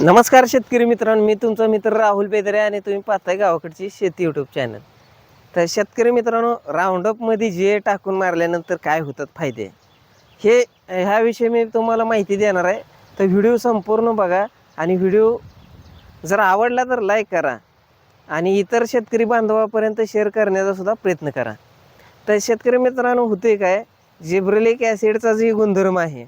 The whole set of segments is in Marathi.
नमस्कार शेतकरी मित्रांनो मी तुमचा मित्र राहुल बेदरे आणि तुम्ही पाहताय गावाकडची शेती यूट्यूब चॅनल तर शेतकरी मित्रांनो राऊंडअपमध्ये जे टाकून मारल्यानंतर काय होतात फायदे? हे ह्याविषयी मी तुम्हाला माहिती देणार आहे. तर व्हिडिओ संपूर्ण बघा आणि व्हिडिओ जर आवडला तर लाईक करा आणि इतर शेतकरी बांधवापर्यंत शेअर करण्याचा सुद्धा प्रयत्न करा. तर शेतकरी मित्रांनो होते काय? जिब्रेलिक ॲसिडचा जे गुणधर्म आहे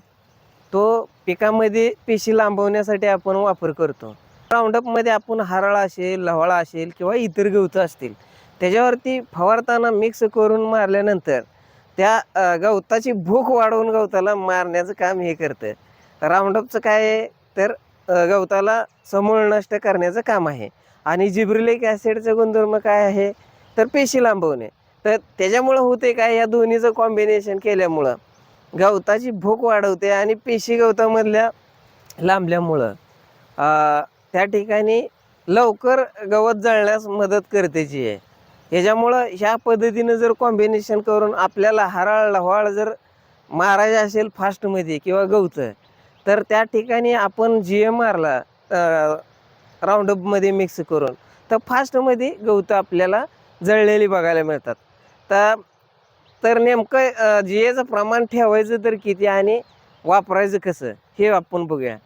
तो पिकामध्ये पेशी लांबवण्यासाठी आपण वापर करतो. राऊंडअपमध्ये आपण हरळा असेल लवाळा असेल किंवा इतर गवतं असतील त्याच्यावरती फवारताना मिक्स करून मारल्यानंतर त्या गवताची भूक वाढवून गवताला मारण्याचं काम हे करतं. राऊंडअपचं काय आहे तर गवताला समूळ नष्ट करण्याचं काम आहे. आणि जिब्रिलिक ॲसिडचं गुणधर्म काय आहे? तर पेशी लांबवणे. तर त्याच्यामुळं होते काय? या दोन्हीचं कॉम्बिनेशन केल्यामुळं गवताची भूक वाढवते आणि पेशी गवतामधल्या लांबल्यामुळं त्या ठिकाणी लवकर गवत जळण्यास मदत करते जी आहे. ह्याच्यामुळं ह्या पद्धतीनं जर कॉम्बिनेशन करून आपल्याला हराळ लव्हाळ जर मारायचं असेल फास्टमध्ये किंवा गवतं तर त्या ठिकाणी आपण जी एम मारला राऊंडअपमध्ये मिक्स करून तर फास्टमध्ये गवतं आपल्याला जळलेली बघायला मिळतात. तर तर नेमकं जी एचं प्रमाण ठेवायचं तर किती आणि वापरायचं कसं हे आपण बघूया.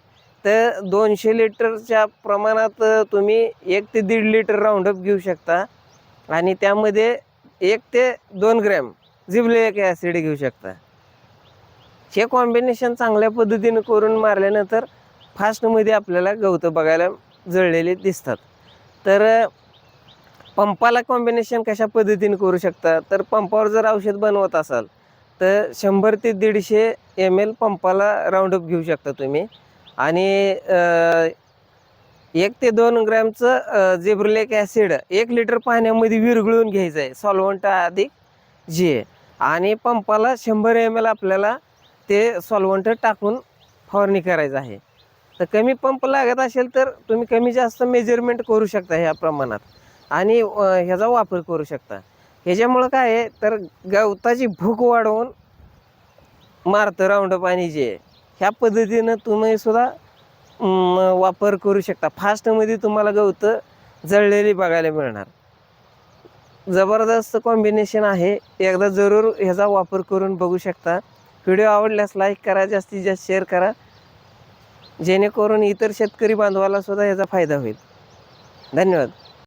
तर दोनशे लिटरच्या प्रमाणात तुम्ही एक ते दीड लिटर राऊंडअप घेऊ शकता. आणि त्यामध्ये एक ते दोन ग्रॅम जिबलेक ॲसिड घेऊ शकता. हे कॉम्बिनेशन चांगल्या पद्धतीनं करून मारल्यानंतर फास्टमध्ये आपल्याला गवतं बघायला जळलेले दिसतात. तर पंपाला कॉम्बिनेशन कशा पद्धतीने करू शकता? तर पंपावर जर औषध बनवत असाल तर शंभर ते दीडशे एम एल पंपाला राऊंडअप घेऊ शकता तुम्ही. आणि एक ते दोन ग्रॅमचं जेब्रुलेक ॲसिड एक लिटर पाण्यामध्ये विरघळून घ्यायचं आहे. सॉल्वंट अधिक जी आणि पंपाला शंभर एम एल आपल्याला ते सॉल्वंट टाकून फवारणी करायचं आहे. तर कमी पंप लागत असेल तर तुम्ही कमी जास्त मेजरमेंट करू शकता ह्या प्रमाणात. आणि ह्याचा वापर करू शकता. ह्याच्यामुळं काय आहे तर गवताची भूक वाढवून मारतं राऊंडअप आणि जे ह्या पद्धतीनं तुम्ही सुद्धा वापर करू शकता. फास्टमध्ये तुम्हाला गवतं जळलेली बघायला मिळणार. जबरदस्त कॉम्बिनेशन आहे. एकदा जरूर ह्याचा वापर करून बघू शकता. व्हिडिओ आवडल्यास लाईक करा जास्तीत जास्त शेअर करा. जेणेकरून इतर शेतकरी बांधवाला सुद्धा ह्याचा फायदा होईल. धन्यवाद.